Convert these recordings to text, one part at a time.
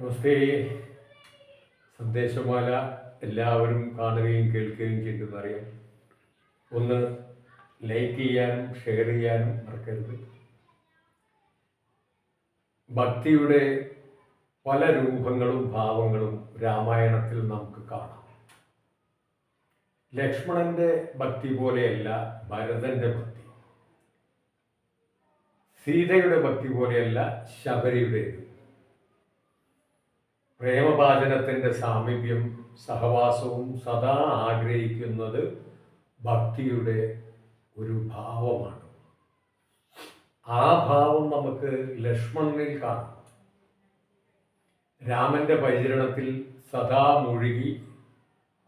നമസ്തേ. സന്ദേശമാല എല്ലാവരും കാണുകയും കേൾക്കുകയും ചെയ്യുന്നറിയാം ഒന്ന് ലൈക്ക് ചെയ്യാനും ഷെയർ ചെയ്യാനും മറക്കരുത്. ഭക്തിയുടെ പല രൂപങ്ങളും ഭാവങ്ങളും രാമായണത്തിൽ നമുക്ക് കാണാം. ലക്ഷ്മണന്റെ ഭക്തി പോലെയല്ല ഭരതന്റെ ഭക്തി. സീതയുടെ ഭക്തി പോലെയല്ല ശബരിയുടേത്. പ്രേമഭാചനത്തിന്റെ സാമീപ്യം സഹവാസവും സദാ ആഗ്രഹിക്കുന്നത് ഭക്തിയുടെ ഒരു ഭാവമാണ്. ആ ഭാവം നമുക്ക് ലക്ഷ്മണനിൽ കാണാം. രാമന്റെ പരിചരണത്തിൽ സദാ മുഴുകി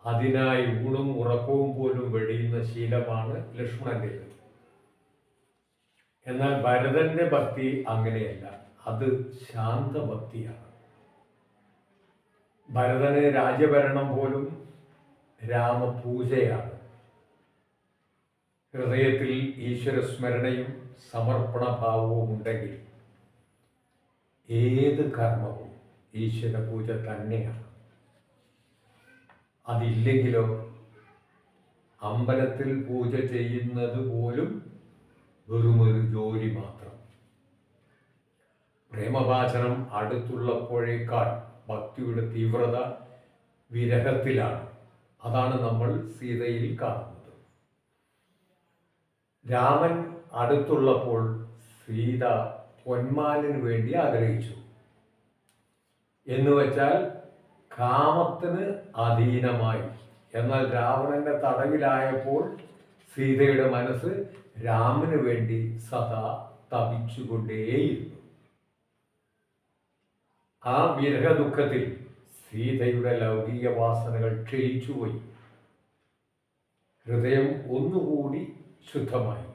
അതിനായി ഊണും ഉറക്കവും പോലും വെടിയുന്ന ശീലമാണ് ലക്ഷ്മണന്റെ എന്നാൽ ഭരതന്റെ ഭക്തി അങ്ങനെയല്ല. അത് ശാന്തഭക്തിയാണ്. ഭരതന് രാജ്യഭരണം പോലും രാമപൂജയാണ്. ഹൃദയത്തിൽ ഈശ്വരസ്മരണയും സമർപ്പണഭാവവും ഉണ്ടെങ്കിൽ ഏത് കർമ്മവും ഈശ്വര പൂജ തന്നെയാണ്. അതില്ലെങ്കിലോ അമ്പലത്തിൽ പൂജ ചെയ്യുന്നത് പോലും വെറുമൊരു ജോലി മാത്രം. പ്രേമഭാചനം അടുത്തുള്ളപ്പോഴേക്കാൾ ഭക്തിയുടെ തീവ്രത വിരഹത്തിലാണ്. അതാണ് നമ്മൾ സീതയിൽ കാണുന്നത്. രാമൻ അടുത്തുള്ളപ്പോൾ സീത പൊന്മാലിന് വേണ്ടി ആഗ്രഹിച്ചു. എന്ന് വെച്ചാൽ കാമത്തിന് അധീനമായി. എന്നാൽ രാവണന്റെ തടവിലായപ്പോൾ സീതയുടെ മനസ്സ് രാമന് വേണ്ടി സദാ തപിച്ചുകൊണ്ടേയിരുന്നു. ആ വിരഹ ദുഃഖത്തിൽ സീതയുടെ ലൗകിക വാസനകൾ ക്ഷയിച്ചുപോയി. ഹൃദയം ഒന്നുകൂടി ശുദ്ധമായി.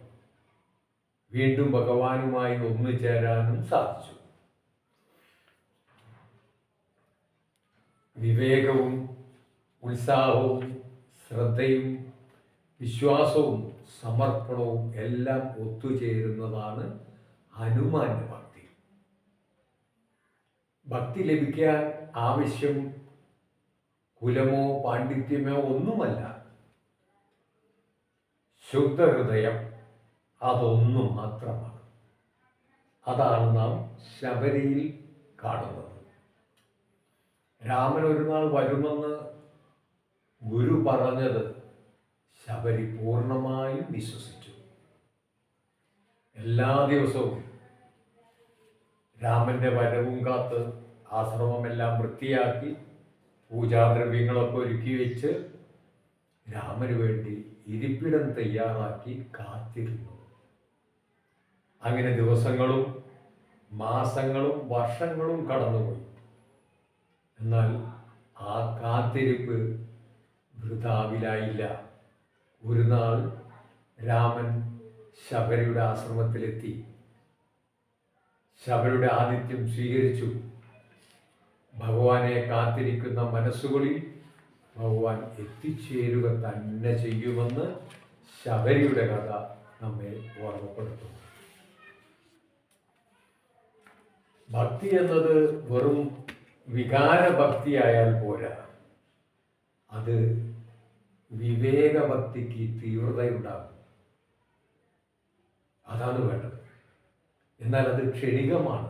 വീണ്ടും ഭഗവാനുമായി ഒന്നു ചേരാനും സാധിച്ചു. വിവേകവും ഉത്സാഹവും ശ്രദ്ധയും വിശ്വാസവും സമർപ്പണവും എല്ലാം ഒത്തുചേരുന്നതാണ് ഹനുമാന്റെ ഭക്തി ലഭിക്കാൻ ആവശ്യം കുലമോ പാണ്ഡിത്യമോ ഒന്നുമല്ല. ശുദ്ധഹൃദയം അതൊന്നു മാത്രമാണ്. അതാണ് നാം ശബരിയിൽ കാണുന്നത്. രാമൻ ഒരു നാൾ വരുമെന്ന് ഗുരു പറഞ്ഞത് ശബരി പൂർണമായും വിശ്വസിച്ചു. എല്ലാ ദിവസവും രാമന്റെ വരവും കാത്ത് ആശ്രമമെല്ലാം വൃത്തിയാക്കി പൂജാദ്രവ്യങ്ങളൊക്കെ ഒരുക്കി വെച്ച് രാമന് വേണ്ടി ഇരിപ്പിടം തയ്യാറാക്കി കാത്തിരുന്നു. അങ്ങനെ ദിവസങ്ങളും മാസങ്ങളും വർഷങ്ങളും കടന്നുപോയി. എന്നാൽ ആ കാത്തിരിപ്പ് വൃതാവിലായില്ല. ഒരു നാൾ രാമൻ ശബരിയുടെ ആശ്രമത്തിലെത്തി. ശബരിയുടെ ആതിഥ്യം സ്വീകരിച്ചു. ഭഗവാനെ കാത്തിരിക്കുന്ന മനസ്സുകളിൽ ഭഗവാൻ എത്തിച്ചേരുക തന്നെ ചെയ്യുമെന്ന് ശബരിയുടെ കഥ നമ്മെ ഓർമ്മപ്പെടുത്തുന്നു. ഭക്തി എന്നത് വെറും വികാരഭക്തിയായാൽ പോരാ. അത് വിവേകഭക്തിക്ക് തീവ്രതയുണ്ടാകും. അതാണ് വേണ്ടത്. എന്നാൽ അത് ക്ഷണികമാണ്.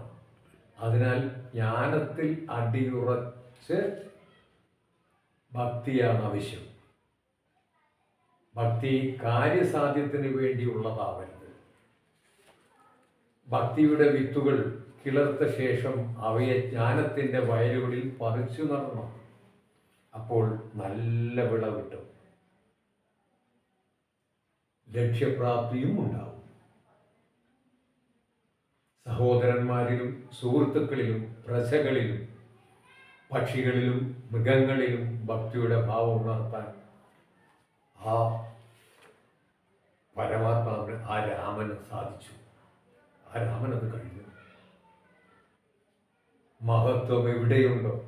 അതിനാൽ ജ്ഞാനത്തിൽ അടിയുറച്ച് ഭക്തിയാണ് ആവശ്യം. ഭക്തി കാര്യസാധ്യത്തിന് വേണ്ടിയുള്ളതാവരുത്. ഭക്തിയുടെ വിത്തുകൾ കിളർത്ത ശേഷം അവയെ ജ്ഞാനത്തിന്റെ വയലുകളിൽ പറിച്ചു നടണം. അപ്പോൾ നല്ല വിള കിട്ടും. ലക്ഷ്യപ്രാപ്തിയും ഉണ്ടാവും. സഹോദരന്മാരിലും സുഹൃത്തുക്കളിലും പ്രജകളിലും പക്ഷികളിലും മൃഗങ്ങളിലും ഭക്തിയുടെ ഭാവം ഉണർത്താൻ ആ പരമാത്മാവിന് ആ രാമന് സാധിച്ചു. ആ രാമനത് കഴിഞ്ഞു. മഹത്വം എവിടെയുണ്ടോ?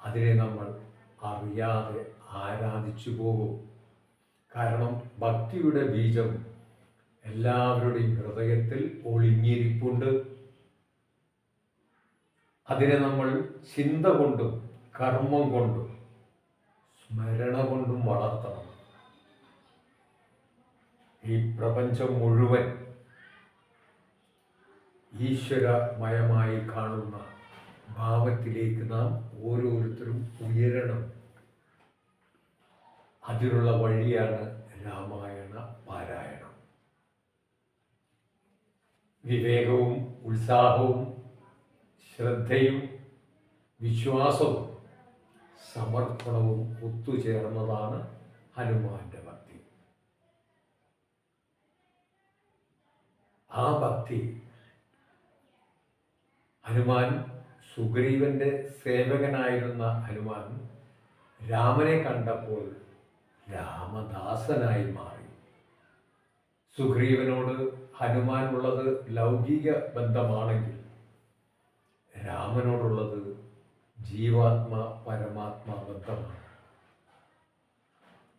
അതിനെ നമ്മൾ അറിയാതെ ആരാധിച്ചു പോകും. കാരണം ഭക്തിയുടെ ബീജം എല്ലാവരുടെയും ഹൃദയത്തിൽ ഒളിഞ്ഞിരിപ്പുണ്ട്. അതിനെ നമ്മൾ ചിന്ത കൊണ്ടും കർമ്മം കൊണ്ടും സ്മരണ കൊണ്ടും വളർത്തണം. ഈ പ്രപഞ്ചം മുഴുവൻ ഈശ്വരമയമായി കാണുന്ന ഭാവത്തിലേക്ക് നാം ഓരോരുത്തരും ഉയരണം. അതിനുള്ള വഴിയാണ് രാമായണ പാരായണം. വിവേകവും ഉത്സാഹവും ശ്രദ്ധയും വിശ്വാസവും സമർപ്പണവും ഒത്തുചേർന്നതാണ് ഹനുമാന്റെ ഭക്തി. ആ ഭക്തി ഹനുമാൻ സുഗ്രീവന്റെ സേവകനായിരുന്ന ഹനുമാൻ രാമനെ കണ്ടപ്പോൾ രാമദാസനായി മാറി. സുഗ്രീവനോട് ഹനുമാൻ ഉള്ളത് ലൗകിക ബന്ധമാണെങ്കിൽ രാമനോടുള്ളത് ജീവാത്മ പരമാത്മാ ബന്ധമാണ്.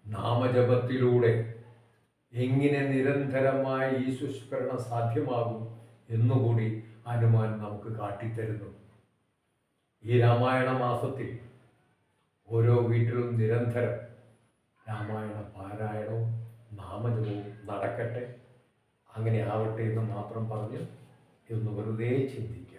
നാമജപത്തിലൂടെ എങ്ങനെ നിരന്തരമായ ശുഷ്കരണം സാധ്യമാകും എന്നുകൂടി ഹനുമാൻ നമുക്ക് കാട്ടിത്തരുന്നു. ഈ രാമായണ മാസത്തിൽ ഓരോ വീട്ടിലും നിരന്തരം രാമായണ പാരായണവും നാമജപവും നടക്കട്ടെ. അങ്ങനെ ആവട്ടെ എന്ന് മാത്രം പറഞ്ഞ് ഇതൊന്ന് വെറുതെ ചിന്തിക്കും.